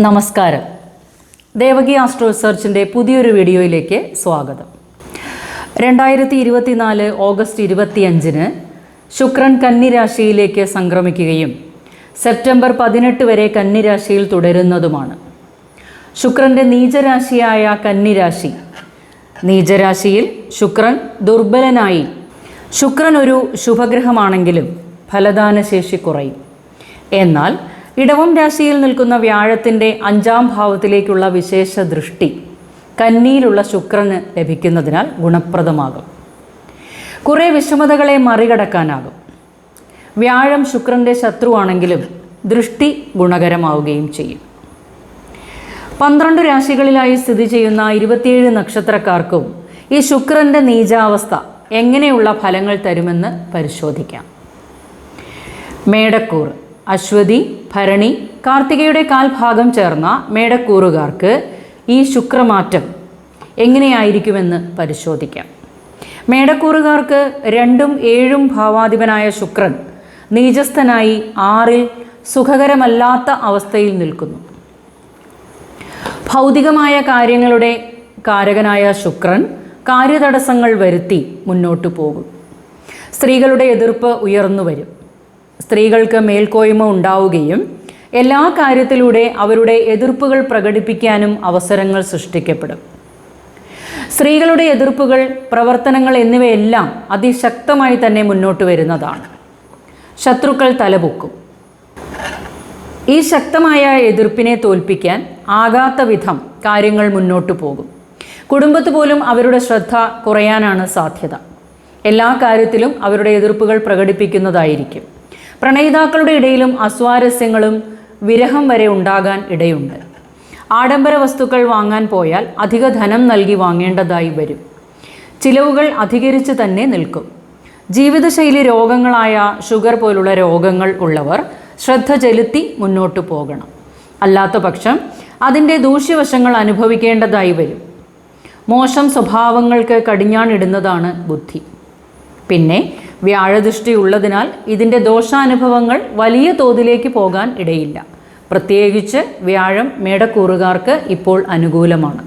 നമസ്കാരം. ദേവകി ആസ്ട്രോ റിസർച്ചിന്റെ പുതിയൊരു വീഡിയോയിലേക്ക് സ്വാഗതം. രണ്ടായിരത്തി ഇരുപത്തിനാല് ഓഗസ്റ്റ് ഇരുപത്തിയഞ്ചിന് ശുക്രൻ കന്നിരാശിയിലേക്ക് സംക്രമിക്കുകയും സെപ്റ്റംബർ പതിനെട്ട് വരെ കന്നിരാശിയിൽ തുടരുന്നതുമാണ്. ശുക്രന്റെ നീചരാശിയായ കന്നിരാശി. നീചരാശിയിൽ ശുക്രൻ ദുർബലനായി. ശുക്രൻ ഒരു ശുഭഗ്രഹമാണെങ്കിലും ഫലദാനശേഷി കുറയും. എന്നാൽ ഇടവം രാശിയിൽ നിൽക്കുന്ന വ്യാഴത്തിന്റെ അഞ്ചാം ഭാവത്തിലേക്കുള്ള വിശേഷ ദൃഷ്ടി കന്നിയിലുള്ള ശുക്രന് ലഭിക്കുന്നതിനാൽ ഗുണപ്രദമാകും. കുറേ വിഷമതകളെ മറികടക്കാനാകും. വ്യാഴം ശുക്രന്റെ ശത്രുവാണെങ്കിലും ദൃഷ്ടി ഗുണകരമാവുകയും ചെയ്യും. പന്ത്രണ്ട് രാശികളിലായി സ്ഥിതി ചെയ്യുന്ന ഇരുപത്തിയേഴ് നക്ഷത്രക്കാർക്കും ഈ ശുക്രന്റെ നീചാവസ്ഥ എങ്ങനെയുള്ള ഫലങ്ങൾ തരുമെന്ന് പരിശോധിക്കാം. മേടക്കൂർ അശ്വതി ഭരണി കാർത്തികയുടെ കാൽഭാഗം ചേർന്ന മേടക്കൂറുകാർക്ക് ഈ ശുക്രമാറ്റം എങ്ങനെയായിരിക്കുമെന്ന് പരിശോധിക്കാം. മേടക്കൂറുകാർക്ക് രണ്ടും ഏഴും ഭാവാധിപനായ ശുക്രൻ നീചസ്ഥനായി ആറിൽ സുഖകരമല്ലാത്ത അവസ്ഥയിൽ നിൽക്കുന്നു. ഭൗതികമായ കാര്യങ്ങളുടെ കാരകനായ ശുക്രൻ കാര്യതടസ്സങ്ങൾ വരുത്തി മുന്നോട്ടു പോകും. സ്ത്രീകളുടെ എതിർപ്പ് ഉയർന്നു വരും. സ്ത്രീകൾക്ക് മേൽക്കോയ്മ ഉണ്ടാവുകയും എല്ലാ കാര്യത്തിലൂടെ അവരുടെ എതിർപ്പുകൾ പ്രകടിപ്പിക്കാനും അവസരങ്ങൾ സൃഷ്ടിക്കപ്പെടും. സ്ത്രീകളുടെ എതിർപ്പുകൾ പ്രവർത്തനങ്ങൾ എന്നിവയെല്ലാം അതിശക്തമായി തന്നെ മുന്നോട്ട് വരുന്നതാണ്. ശത്രുക്കൾ തലപൊക്കും. ഈ ശക്തമായ എതിർപ്പിനെ തോൽപ്പിക്കാൻ ആകാത്ത വിധം കാര്യങ്ങൾ മുന്നോട്ട് പോകും. കുടുംബത്ത് പോലും അവരുടെ ശ്രദ്ധ കുറയാനാണ് സാധ്യത. എല്ലാ കാര്യത്തിലും അവരുടെ എതിർപ്പുകൾ പ്രകടിപ്പിക്കുന്നതായിരിക്കും. പ്രണയിതാക്കളുടെ ഇടയിലും അസ്വാരസ്യങ്ങളും വിരഹം വരെ ഉണ്ടാകാൻ ഇടയുണ്ട്. ആഡംബര വസ്തുക്കൾ വാങ്ങാൻ പോയാൽ അധിക ധനം നൽകി വാങ്ങേണ്ടതായി വരും. ചിലവുകൾ അധികരിച്ച് തന്നെ നിൽക്കും. ജീവിതശൈലി രോഗങ്ങളായ ഷുഗർ പോലുള്ള രോഗങ്ങൾ ഉള്ളവർ ശ്രദ്ധ ചെലുത്തി മുന്നോട്ടു പോകണം. അല്ലാത്ത പക്ഷം അതിന്റെ ദൂഷ്യവശങ്ങൾ അനുഭവിക്കേണ്ടതായി വരും. മോശം സ്വഭാവങ്ങൾക്ക് കടിഞ്ഞാണിടുന്നതാണ് ബുദ്ധി. പിന്നെ വ്യാഴദൃഷ്ടി ഉള്ളതിനാൽ ഇതിന്റെ ദോഷാനുഭവങ്ങൾ വലിയ തോതിലേക്ക് പോകാൻ ഇടയില്ല. പ്രത്യേകിച്ച് വ്യാഴം മേടക്കൂറുകാർക്ക് ഇപ്പോൾ അനുകൂലമാണ്.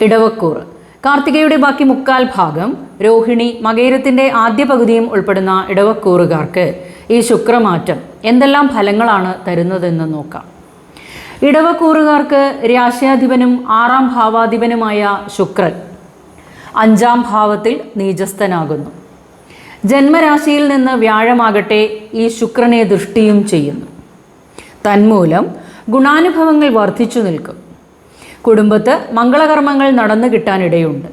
ഇടവക്കൂറ്. കാർത്തികയുടെ ബാക്കി മുക്കാൽ ഭാഗം രോഹിണി മകേരത്തിന്റെ ആദ്യ പകുതിയും ഉൾപ്പെടുന്ന ഇടവക്കൂറുകാർക്ക് ഈ ശുക്രമാറ്റം എന്തെല്ലാം ഫലങ്ങളാണ് തരുന്നതെന്ന് നോക്കാം. ഇടവക്കൂറുകാർക്ക് രാശ്യാധിപനും ആറാം ഭാവാധിപനുമായ ശുക്രൻ അഞ്ചാം ഭാവത്തിൽ നീചസ്ഥനാകുന്നു. ജന്മരാശിയിൽ നിന്ന് വ്യാഴമാകട്ടെ ഈ ശുക്രനെ ദൃഷ്ടിയും ചെയ്യുന്നു. തന്മൂലം ഗുണാനുഭവങ്ങൾ വർദ്ധിച്ചു നിൽക്കും. കുടുംബത്ത് മംഗളകർമ്മങ്ങൾ നടന്നു കിട്ടാനിടയുണ്ട്.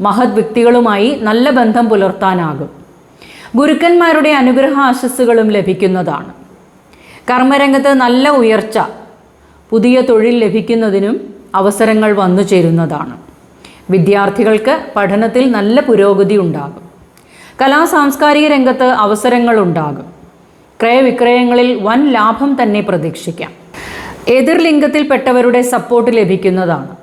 മഹത് വ്യക്തികളുമായി നല്ല ബന്ധം പുലർത്താനാകും. ഗുരുക്കന്മാരുടെ അനുഗ്രഹ ആശസ്സുകളും ലഭിക്കുന്നതാണ്. കർമ്മരംഗത്ത് നല്ല ഉയർച്ച പുതിയ തൊഴിൽ ലഭിക്കുന്നതിനും അവസരങ്ങൾ വന്നു ചേരുന്നതാണ്. വിദ്യാർത്ഥികൾക്ക് പഠനത്തിൽ നല്ല പുരോഗതി ഉണ്ടാകും. കലാ സാംസ്കാരിക രംഗത്ത് അവസരങ്ങൾ ഉണ്ടാകും. ക്രയവിക്രയങ്ങളിൽ വൻ ലാഭം തന്നെ പ്രതീക്ഷിക്കാം. എതിർ ലിംഗത്തിൽപ്പെട്ടവരുടെ സപ്പോർട്ട് ലഭിക്കുന്നതാണ്.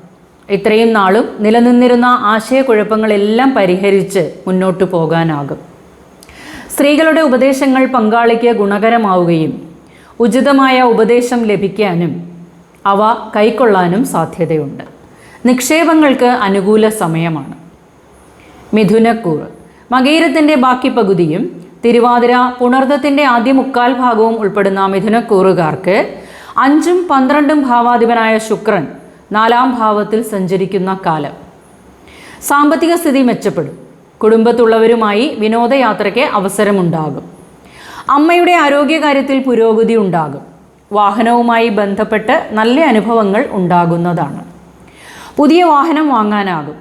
ഇത്രയും നാളും നിലനിന്നിരുന്ന ആശയക്കുഴപ്പങ്ങളെല്ലാം പരിഹരിച്ച് മുന്നോട്ടു പോകാനാകും. സ്ത്രീകളുടെ ഉപദേശങ്ങൾ പങ്കാളിക്ക് ഗുണകരമാവുകയും ഉചിതമായ ഉപദേശം ലഭിക്കാനും അവ കൈക്കൊള്ളാനും സാധ്യതയുണ്ട്. നിക്ഷേപങ്ങൾക്ക് അനുകൂല സമയമാണ്. മിഥുനക്കൂറ് മകീരത്തിന്റെ ബാക്കി പകുതിയും തിരുവാതിര പുണർദത്തിന്റെ ആദ്യ മുക്കാൽ ഭാഗവും ഉൾപ്പെടുന്ന മിഥുനക്കൂറുകാർക്ക് അഞ്ചും പന്ത്രണ്ടും ഭാവാധിപനായ ശുക്രൻ നാലാം ഭാവത്തിൽ സഞ്ചരിക്കുന്ന കാലം. സാമ്പത്തിക സ്ഥിതി മെച്ചപ്പെടും. കുടുംബത്തുള്ളവരുമായി വിനോദയാത്രയ്ക്ക് അവസരമുണ്ടാകും. അമ്മയുടെ ആരോഗ്യകാര്യത്തിൽ പുരോഗതി ഉണ്ടാകും. വാഹനവുമായി ബന്ധപ്പെട്ട് നല്ല അനുഭവങ്ങൾ ഉണ്ടാകുന്നതാണ്. പുതിയ വാഹനം വാങ്ങാനാകും.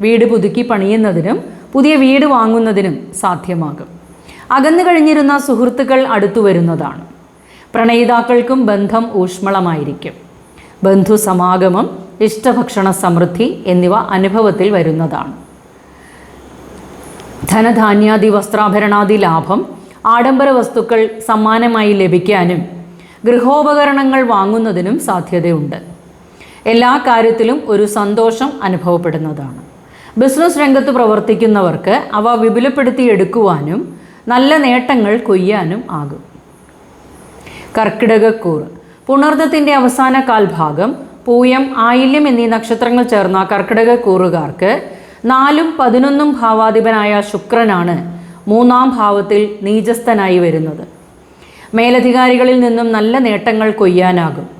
വീട് പുതുക്കി പണിയുന്നതിനും പുതിയ വീട് വാങ്ങുന്നതിനും സാധ്യമാകും. അകന്നു കഴിഞ്ഞിരുന്ന സുഹൃത്തുക്കൾ അടുത്തു വരുന്നതാണ്. പ്രണയിതാക്കൾക്കും ബന്ധം ഊഷ്മളമായിരിക്കും. ബന്ധു സമാഗമം ഇഷ്ടഭക്ഷണ സമൃദ്ധി എന്നിവ അനുഭവത്തിൽ വരുന്നതാണ്. ധനധാന്യാദി വസ്ത്രാഭരണാദി ലാഭം ആഡംബര വസ്തുക്കൾ സമ്മാനമായി ലഭിക്കാനും ഗൃഹോപകരണങ്ങൾ വാങ്ങുന്നതിനും സാധ്യതയുണ്ട്. എല്ലാ കാര്യത്തിലും ഒരു സന്തോഷം അനുഭവപ്പെടുന്നതാണ്. ബിസിനസ് രംഗത്ത് പ്രവർത്തിക്കുന്നവർക്ക് അവ വിപുലപ്പെടുത്തിയെടുക്കുവാനും നല്ല നേട്ടങ്ങൾ കൊയ്യാനും ആകും. കർക്കിടകക്കൂർ. പുണർദത്തിന്റെ അവസാന കാൽഭാഗം പൂയം ആയില്യം എന്നീ നക്ഷത്രങ്ങൾ ചേർന്ന കർക്കിടകക്കൂറുകാർക്ക് നാലും പതിനൊന്നും ഭാവാധിപനായ ശുക്രനാണ് മൂന്നാം ഭാവത്തിൽ നീചസ്ഥനായി വരുന്നത്. മേലധികാരികളിൽ നിന്നും നല്ല നേട്ടങ്ങൾ കൊയ്യാനാകും.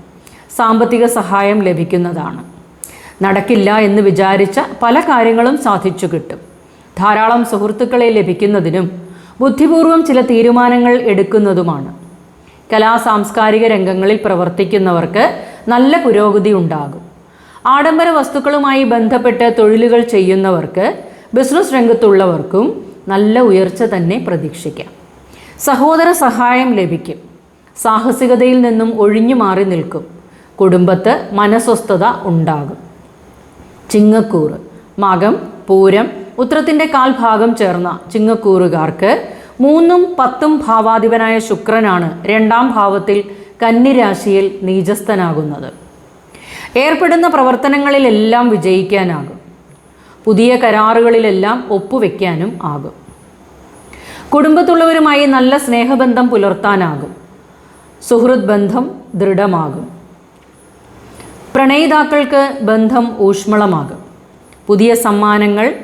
സാമ്പത്തിക സഹായം ലഭിക്കുന്നതാണ്. നടക്കില്ല എന്ന് വിചാരിച്ച പല കാര്യങ്ങളും സാധിച്ചു കിട്ടും. ധാരാളം സുഹൃത്തുക്കളെ ലഭിക്കുന്നതിനും ബുദ്ധിപൂർവം ചില തീരുമാനങ്ങൾ എടുക്കുന്നതുമാണ്. കലാ സാംസ്കാരിക രംഗങ്ങളിൽ പ്രവർത്തിക്കുന്നവർക്ക് നല്ല പുരോഗതി ഉണ്ടാകും. ആഡംബര വസ്തുക്കളുമായി ബന്ധപ്പെട്ട് തൊഴിലുകൾ ചെയ്യുന്നവർക്ക് ബിസിനസ് രംഗത്തുള്ളവർക്കും നല്ല ഉയർച്ച തന്നെ പ്രതീക്ഷിക്കാം. സഹോദര സഹായം ലഭിക്കും. സാഹസികതയിൽ നിന്നും ഒഴിഞ്ഞു മാറി നിൽക്കും. കുടുംബത്ത് മനസ്വസ്ഥത ഉണ്ടാകും. ചിങ്ങക്കൂറ്. മകം പൂരം ഉത്രത്തിന്റെ കാൽഭാഗം ചേർന്ന ചിങ്ങക്കൂറുകാർക്ക് മൂന്നും പത്തും ഭാവാധിപനായ ശുക്രനാണ് രണ്ടാം ഭാവത്തിൽ കന്നിരാശിയിൽ നീചസ്ഥനാകുന്നത്. ഏർപ്പെടുന്ന പ്രവർത്തനങ്ങളിലെല്ലാം വിജയിക്കാനാകും. പുതിയ കരാറുകളിലെല്ലാം ഒപ്പുവെക്കാനും ആകും. കുടുംബത്തുള്ളവരുമായി നല്ല സ്നേഹബന്ധം പുലർത്താനാകും. സുഹൃത് ബന്ധം ദൃഢമാകും. പ്രണയിതാക്കൾക്ക് ബന്ധം ഊഷ്മളമാകും. പുതിയ സമ്മാനങ്ങൾ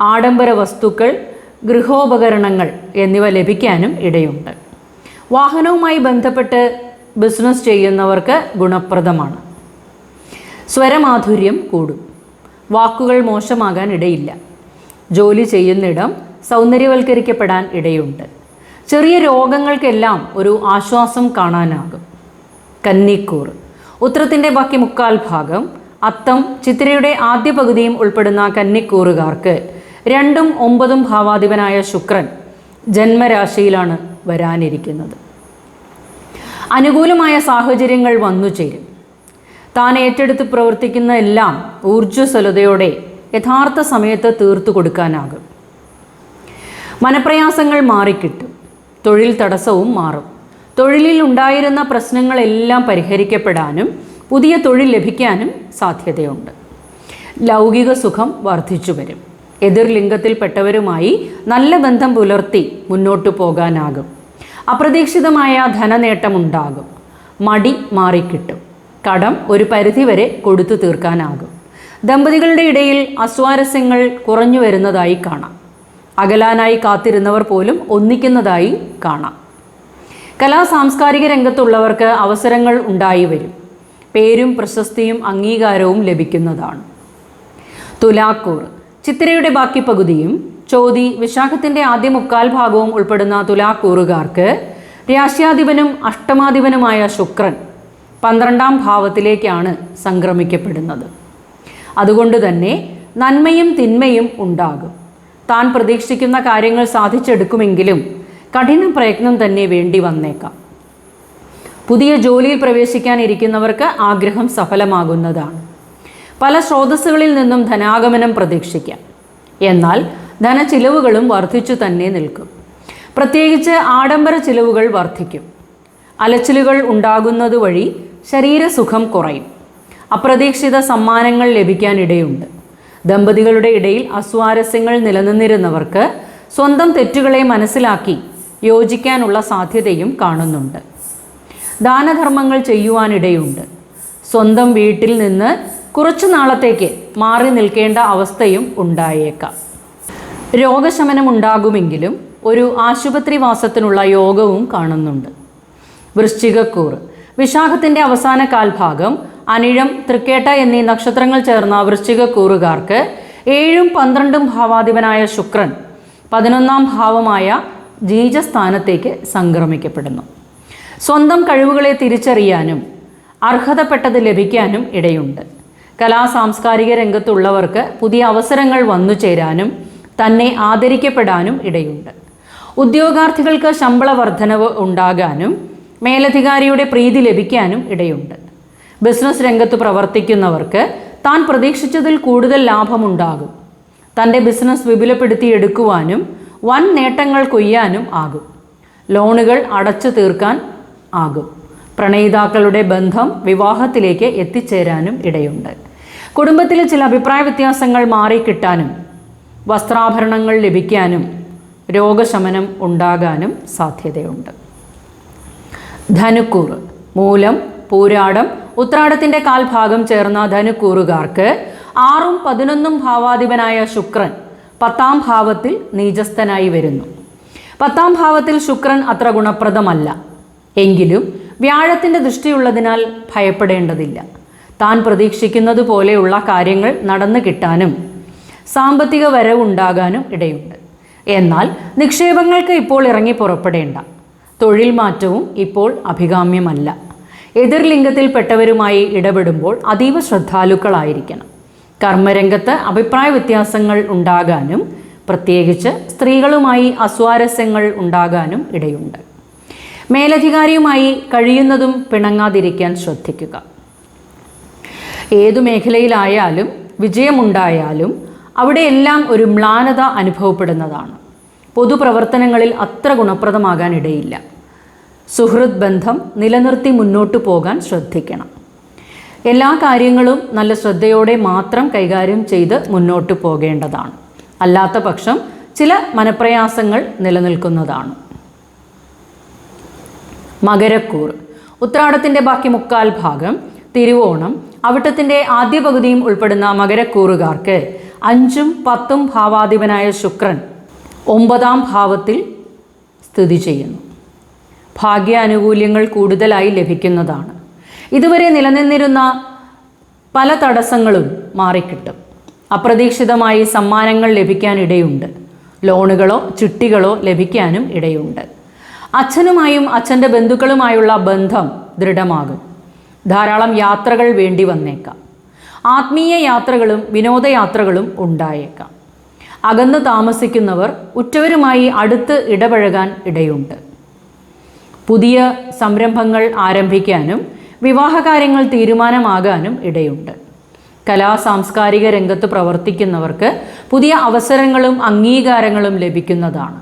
ആഡംബര വസ്തുക്കൾ ഗൃഹോപകരണങ്ങൾ എന്നിവ ലഭിക്കാനും ഇടയുണ്ട്. വാഹനവുമായി ബന്ധപ്പെട്ട് ബിസിനസ് ചെയ്യുന്നവർക്ക് ഗുണപ്രദമാണ്. സ്വരമാധുര്യം കൂടും. വാക്കുകൾ മോശമാകാൻ ഇടയില്ല. ജോലി ചെയ്യുന്നിടം സൗന്ദര്യവൽക്കരിക്കപ്പെടാൻ ഇടയുണ്ട്. ചെറിയ രോഗങ്ങൾക്കെല്ലാം ഒരു ആശ്വാസം കാണാനാകും. കന്നിക്കൂർ ഉത്രത്തിന്റെ ബാക്കി മുക്കാൽ ഭാഗം അത്തം ചിത്രയുടെ ആദ്യ പകുതിയും ഉൾപ്പെടുന്ന കന്നിക്കൂറുകാർക്ക്. രണ്ടും ഒമ്പതും ഭാവാധിപനായ ശുക്രൻ ജന്മരാശിയിലാണ് വരാനിരിക്കുന്നത്. അനുകൂലമായ സാഹചര്യങ്ങൾ വന്നു ചേരും. താൻ ഏറ്റെടുത്ത് പ്രവർത്തിക്കുന്ന എല്ലാം ഊർജസ്വലതയോടെ യഥാർത്ഥ സമയത്ത് തീർത്തു കൊടുക്കാനാകും. മനപ്രയാസങ്ങൾ മാറിക്കിട്ടും. തൊഴിൽ തടസ്സവും മാറും. തൊഴിലിൽ ഉണ്ടായിരുന്ന പ്രശ്നങ്ങളെല്ലാം പരിഹരിക്കപ്പെടാനും പുതിയ തൊഴിൽ ലഭിക്കാനും സാധ്യതയുണ്ട്. ലൗകിക സുഖം വർദ്ധിച്ചു വരും. എതിർ ലിംഗത്തിൽപ്പെട്ടവരുമായി നല്ല ബന്ധം പുലർത്തി മുന്നോട്ടു പോകാനാകും. അപ്രതീക്ഷിതമായ ധനനേട്ടമുണ്ടാകും മടി മാറിക്കിട്ടും. കടം ഒരു പരിധിവരെ കൊടുത്തു തീർക്കാനാകും. ദമ്പതികളുടെ ഇടയിൽ അസ്വാരസ്യങ്ങൾ കുറഞ്ഞു വരുന്നതായി കാണാം. അകലാനായി കാത്തിരുന്നവർ പോലും ഒന്നിക്കുന്നതായി കാണാം. കലാ സാംസ്കാരിക രംഗത്തുള്ളവർക്ക് അവസരങ്ങൾ ഉണ്ടായി വരും. പേരും പ്രശസ്തിയും അംഗീകാരവും ലഭിക്കുന്നതാണ്. തുലാക്കൂർ ചിത്രയുടെ ബാക്കി പകുതിയും ചോതി വിശാഖത്തിന്റെ ആദ്യ മുക്കാൽ ഭാഗവും ഉൾപ്പെടുന്ന തുലാക്കൂറുകാർക്ക് രാശ്യാധിപനും അഷ്ടമാധിപനുമായ ശുക്രൻ പന്ത്രണ്ടാം ഭാവത്തിലേക്കാണ് സംക്രമിക്കപ്പെടുന്നത്. അതുകൊണ്ട് തന്നെ നന്മയും തിന്മയും ഉണ്ടാകും. താൻ പ്രതീക്ഷിക്കുന്ന കാര്യങ്ങൾ സാധിച്ചെടുക്കുമെങ്കിലും കഠിന പ്രയത്നം തന്നെ വേണ്ടി വന്നേക്കാം. പുതിയ ജോലിയിൽ പ്രവേശിക്കാനിരിക്കുന്നവർക്ക് ആഗ്രഹം സഫലമാകുന്നതാണ്. പല സ്രോതസ്സുകളിൽ നിന്നും ധനാഗമനം പ്രതീക്ഷിക്കാം. എന്നാൽ ധനച്ചിലവുകളും വർദ്ധിച്ചു തന്നെ നിൽക്കും. പ്രത്യേകിച്ച് ആഡംബര ചിലവുകൾ വർദ്ധിക്കും. അലച്ചിലുകൾ ഉണ്ടാകുന്നത് വഴി ശരീരസുഖം കുറയും. അപ്രതീക്ഷിത സമ്മാനങ്ങൾ ലഭിക്കാനിടയുണ്ട്. ദമ്പതികളുടെ ഇടയിൽ അസ്വാരസ്യങ്ങൾ നിലനിന്നിരുന്നവർക്ക് സ്വന്തം തെറ്റുകളെ മനസ്സിലാക്കി യോജിക്കാനുള്ള സാധ്യതയും കാണുന്നുണ്ട്. ദാനധർമ്മങ്ങൾ ചെയ്യുവാനിടയുണ്ട്. സ്വന്തം വീട്ടിൽ നിന്ന് കുറച്ചു നാളത്തേക്ക് മാറി നിൽക്കേണ്ട അവസ്ഥയും ഉണ്ടായേക്കാം. രോഗശമനം ഉണ്ടാകുമെങ്കിലും ഒരു ആശുപത്രി വാസത്തിനുള്ള യോഗവും കാണുന്നുണ്ട്. വൃശ്ചികക്കൂർ വിശാഖത്തിന്റെ അവസാന കാൽഭാഗം അനിഴം തൃക്കേട്ട എന്നീ നക്ഷത്രങ്ങൾ ചേർന്ന വൃശ്ചികക്കൂറുകാർക്ക് ഏഴും പന്ത്രണ്ടും ഭാവാധിപനായ ശുക്രൻ പതിനൊന്നാം ഭാവമായ ജീജസ്ഥാനത്തേക്ക് സംക്രമിക്കപ്പെടുന്നു. സ്വന്തം കഴിവുകളെ തിരിച്ചറിയാനും അർഹതപ്പെട്ടത് ലഭിക്കാനും ഇടയുണ്ട്. കലാ സാംസ്കാരിക രംഗത്തുള്ളവർക്ക് പുതിയ അവസരങ്ങൾ വന്നു ചേരാനും തന്നെ ആദരിക്കപ്പെടാനും ഇടയുണ്ട്. ഉദ്യോഗാർത്ഥികൾക്ക് ശമ്പള വർധനവ് ഉണ്ടാകാനും മേലധികാരിയുടെ പ്രീതി ലഭിക്കാനും ഇടയുണ്ട്. ബിസിനസ് രംഗത്ത് പ്രവർത്തിക്കുന്നവർക്ക് താൻ പ്രതീക്ഷിച്ചതിൽ കൂടുതൽ ലാഭമുണ്ടാകും. തന്റെ ബിസിനസ് വിപുലപ്പെടുത്തിയെടുക്കുവാനും വൻ നേട്ടങ്ങൾ കൊയ്യാനും ആകും. ലോണുകൾ അടച്ചു തീർക്കാൻ ആകും. പ്രണയിതാക്കളുടെ ബന്ധം വിവാഹത്തിലേക്ക് എത്തിച്ചേരാനും ഇടയുണ്ട്. കുടുംബത്തിലെ ചില അഭിപ്രായ വ്യത്യാസങ്ങൾ മാറിക്കിട്ടാനും വസ്ത്രാഭരണങ്ങൾ ലഭിക്കാനും രോഗശമനം ഉണ്ടാകാനും സാധ്യതയുണ്ട്. ധനുക്കൂർ മൂലം പൂരാടം ഉത്രാടത്തിന്റെ കാൽഭാഗം ചേർന്ന ധനുക്കൂറുകാർക്ക് ആറും പതിനൊന്നും ഭാവാധിപനായ ശുക്രൻ പത്താം ഭാവത്തിൽ നീചസ്ഥനായി വരുന്നു. പത്താം ഭാവത്തിൽ ശുക്രൻ അത്ര ഗുണപ്രദമല്ല. എങ്കിലും വ്യാഴത്തിന്റെ ദൃഷ്ടിയുള്ളതിനാൽ ഭയപ്പെടേണ്ടതില്ല. താൻ പ്രതീക്ഷിക്കുന്നത് പോലെയുള്ള കാര്യങ്ങൾ നടന്നു കിട്ടാനും സാമ്പത്തിക വരവുണ്ടാകാനും ഇടയുണ്ട്. എന്നാൽ നിക്ഷേപങ്ങൾക്ക് ഇപ്പോൾ ഇറങ്ങി പുറപ്പെടേണ്ട. തൊഴിൽ മാറ്റവും ഇപ്പോൾ അഭികാമ്യമല്ല. എതിർലിംഗത്തിൽപ്പെട്ടവരുമായി ഇടപെടുമ്പോൾ അതീവ ശ്രദ്ധാലുക്കളായിരിക്കണം. കർമ്മരംഗത്ത് അഭിപ്രായ വ്യത്യാസങ്ങൾ ഉണ്ടാകാനും പ്രത്യേകിച്ച് സ്ത്രീകളുമായി അസ്വാരസ്യങ്ങൾ ഉണ്ടാകാനും ഇടയുണ്ട്. മേലധികാരിയുമായി കഴിയുന്നതും പിണങ്ങാതിരിക്കാൻ ശ്രദ്ധിക്കുക. ഏതു മേഖലയിലായാലും വിജയമുണ്ടായാലും അവിടെയെല്ലാം ഒരു മ്ലാനത അനുഭവപ്പെടുന്നതാണ്. പൊതുപ്രവർത്തനങ്ങളിൽ അത്ര ഗുണപ്രദമാകാൻ ഇടയില്ല സുഹൃത് ബന്ധം നിലനിർത്തി മുന്നോട്ടു പോകാൻ ശ്രദ്ധിക്കണം. എല്ലാ കാര്യങ്ങളും നല്ല ശ്രദ്ധയോടെ മാത്രം കൈകാര്യം ചെയ്ത് മുന്നോട്ട് പോകേണ്ടതാണ്. അല്ലാത്ത പക്ഷം ചില മനപ്രയാസങ്ങൾ നിലനിൽക്കുന്നതാണ്. മകരക്കൂർ. ഉത്രാടത്തിന്റെ ബാക്കി മുക്കാൽ ഭാഗം തിരുവോണം. അവിട്ടത്തിന്റെ ആദ്യ പകുതിയും ഉൾപ്പെടുന്ന മകരക്കൂറുകാർക്ക് അഞ്ചും പത്തും ഭാവാധിപനായ ശുക്രൻ ഒമ്പതാം ഭാവത്തിൽ സ്ഥിതി ചെയ്യുന്നു. ഭാഗ്യാനുകൂല്യങ്ങൾ കൂടുതലായി ലഭിക്കുന്നതാണ്. ഇതുവരെ നിലനിന്നിരുന്ന പല തടസ്സങ്ങളും മാറിക്കിട്ടും. അപ്രതീക്ഷിതമായി സമ്മാനങ്ങൾ ലഭിക്കാൻ ഇടയുണ്ട് ലോണുകളോ ചിട്ടികളോ ലഭിക്കാനും ഇടയുണ്ട്. അച്ഛനുമായും അച്ഛന്റെ ബന്ധുക്കളുമായുള്ള ബന്ധം ദൃഢമാകും. ധാരാളം യാത്രകൾ വേണ്ടി വന്നേക്കാം. ആത്മീയ യാത്രകളും വിനോദയാത്രകളും ഉണ്ടായേക്കാം. അകന്ന് താമസിക്കുന്നവർ ഉറ്റവരുമായി അടുത്ത് ഇടപഴകാൻ ഇടയുണ്ട്. പുതിയ സംരംഭങ്ങൾ ആരംഭിക്കാനും വിവാഹകാര്യങ്ങൾ തീരുമാനമാകാനും ഇടയുണ്ട്. കലാ സാംസ്കാരിക രംഗത്ത് പ്രവർത്തിക്കുന്നവർക്ക് പുതിയ അവസരങ്ങളും അംഗീകാരങ്ങളും ലഭിക്കുന്നതാണ്.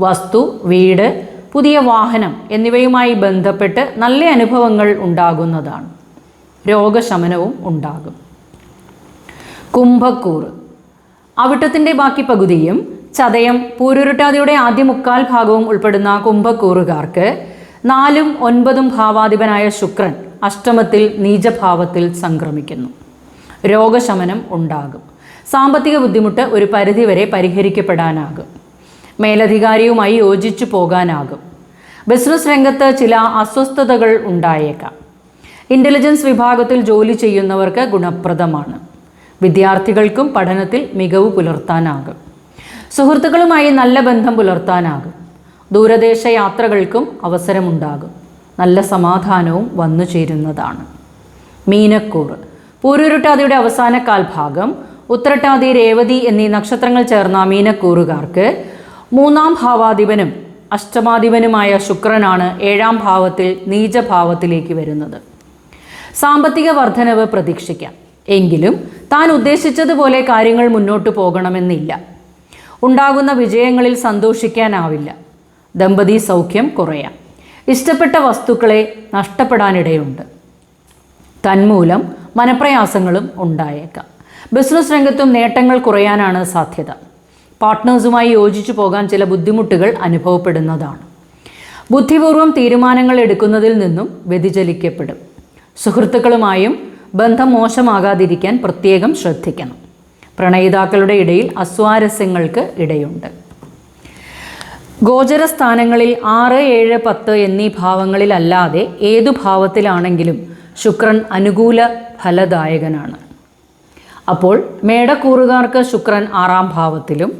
വസ്തു വീട് പുതിയ വാഹനം എന്നിവയുമായി ബന്ധപ്പെട്ട് നല്ല അനുഭവങ്ങൾ ഉണ്ടാകുന്നതാണ്. രോഗശമനവും ഉണ്ടാകും. കുംഭക്കൂർ അവിട്ടത്തിന്റെ ബാക്കി പകുതിയും ചതയം പൂരുരുട്ടാതിയുടെ ആദ്യ മുക്കാൽ ഭാഗവും ഉൾപ്പെടുന്ന കുംഭക്കൂറുകാർക്ക് നാലും ഒൻപതും ഭാവാധിപനായ ശുക്രൻ അഷ്ടമത്തിൽ നീചഭാവത്തിൽ സംക്രമിക്കുന്നു. രോഗശമനം ഉണ്ടാകും. സാമ്പത്തിക ബുദ്ധിമുട്ട് ഒരു പരിധിവരെ പരിഹരിക്കപ്പെടാനാകും. മേലധികാരിയുമായി യോജിച്ചു പോകാനാകും. ബിസിനസ് രംഗത്ത് ചില അസ്വസ്ഥതകൾ ഉണ്ടായേക്കാം. ഇന്റലിജൻസ് വിഭാഗത്തിൽ ജോലി ചെയ്യുന്നവർക്ക് ഗുണപ്രദമാണ്. വിദ്യാർത്ഥികൾക്കും പഠനത്തിൽ മികവ് പുലർത്താനാകും. സുഹൃത്തുക്കളുമായി നല്ല ബന്ധം പുലർത്താനാകും. ദൂരദേശ യാത്രകൾക്കും അവസരമുണ്ടാകും. നല്ല സമാധാനവും വന്നു ചേരുന്നതാണ്. മീനക്കൂർ. പൂരുരുട്ടാതിയുടെ അവസാന കാൽഭാഗം ഉത്രട്ടാതി രേവതി എന്നീ നക്ഷത്രങ്ങൾ ചേർന്ന മീനക്കൂറുകാർക്ക് മൂന്നാം ഭാവാധിപനും അഷ്ടമാധിപനുമായ ശുക്രനാണ് ഏഴാം ഭാവത്തിൽ നീചഭാവത്തിലേക്ക് വരുന്നത്. സാമ്പത്തിക വർധനവ് പ്രതീക്ഷിക്കാം. എങ്കിലും താൻ ഉദ്ദേശിച്ചതുപോലെ കാര്യങ്ങൾ മുന്നോട്ട് പോകണമെന്നില്ല. ഉണ്ടാകുന്ന വിജയങ്ങളിൽ സന്തോഷിക്കാനാവില്ല. ദമ്പതി സൗഖ്യം കുറയാം. ഇഷ്ടപ്പെട്ട വസ്തുക്കളെ നഷ്ടപ്പെടാനിടയുണ്ട്. തന്മൂലം മനപ്രയാസങ്ങളും ഉണ്ടായേക്കാം. ബിസിനസ് രംഗത്തും നേട്ടങ്ങൾ കുറയാനാണ് സാധ്യത. പാർട്ട്നേഴ്സുമായി യോജിച്ചു പോകാൻ ചില ബുദ്ധിമുട്ടുകൾ അനുഭവപ്പെടുന്നതാണ്. ബുദ്ധിപൂർവം തീരുമാനങ്ങൾ എടുക്കുന്നതിൽ നിന്നും വ്യതിചലിക്കപ്പെടും. സുഹൃത്തുക്കളുമായും ബന്ധം മോശമാകാതിരിക്കാൻ പ്രത്യേകം ശ്രദ്ധിക്കണം. പ്രണയിതാക്കളുടെ ഇടയിൽ അസ്വാരസ്യങ്ങൾക്ക് ഇടയുണ്ട്. ഗോചരസ്ഥാനങ്ങളിൽ ആറ് ഏഴ് പത്ത് എന്നീ ഭാവങ്ങളിലല്ലാതെ ഏതു ഭാവത്തിലാണെങ്കിലും ശുക്രൻ അനുകൂല ഫലദായകനാണ്. അപ്പോൾ മേടക്കൂറുകാർക്ക് ശുക്രൻ ആറാം ഭാവത്തിലും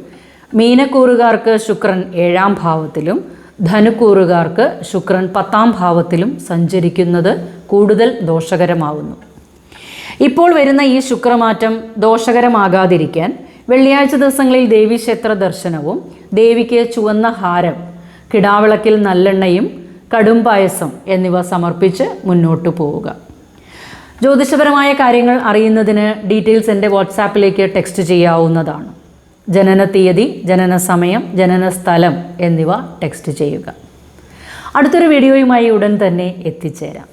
മീനക്കൂറുകാർക്ക് ശുക്രൻ ഏഴാം ഭാവത്തിലും ധനുക്കൂറുകാർക്ക് ശുക്രൻ പത്താം ഭാവത്തിലും സഞ്ചരിക്കുന്നത് കൂടുതൽ ദോഷകരമാവുന്നു. ഇപ്പോൾ വരുന്ന ഈ ശുക്രമാറ്റം ദോഷകരമാകാതിരിക്കാൻ വെള്ളിയാഴ്ച ദിവസങ്ങളിൽ ദേവീക്ഷേത്ര ദർശനവും ദേവിക്ക് ചുവന്ന ഹാരം കിടാവിളക്കിൽ നല്ലെണ്ണയും കടും പായസം എന്നിവ സമർപ്പിച്ച് മുന്നോട്ട് പോവുക. ജ്യോതിഷപരമായ കാര്യങ്ങൾ അറിയുന്നതിന് ഡീറ്റെയിൽസ് എന്റെ വാട്സാപ്പിലേക്ക് ടെക്സ്റ്റ് ചെയ്യാവുന്നതാണ്. ജനന തീയതി ജനന സമയം ജനന സ്ഥലം എന്നിവ ടെക്സ്റ്റ് ചെയ്യുക. അടുത്തൊരു വീഡിയോയുമായി ഉടൻ തന്നെ എത്തിച്ചേരാം.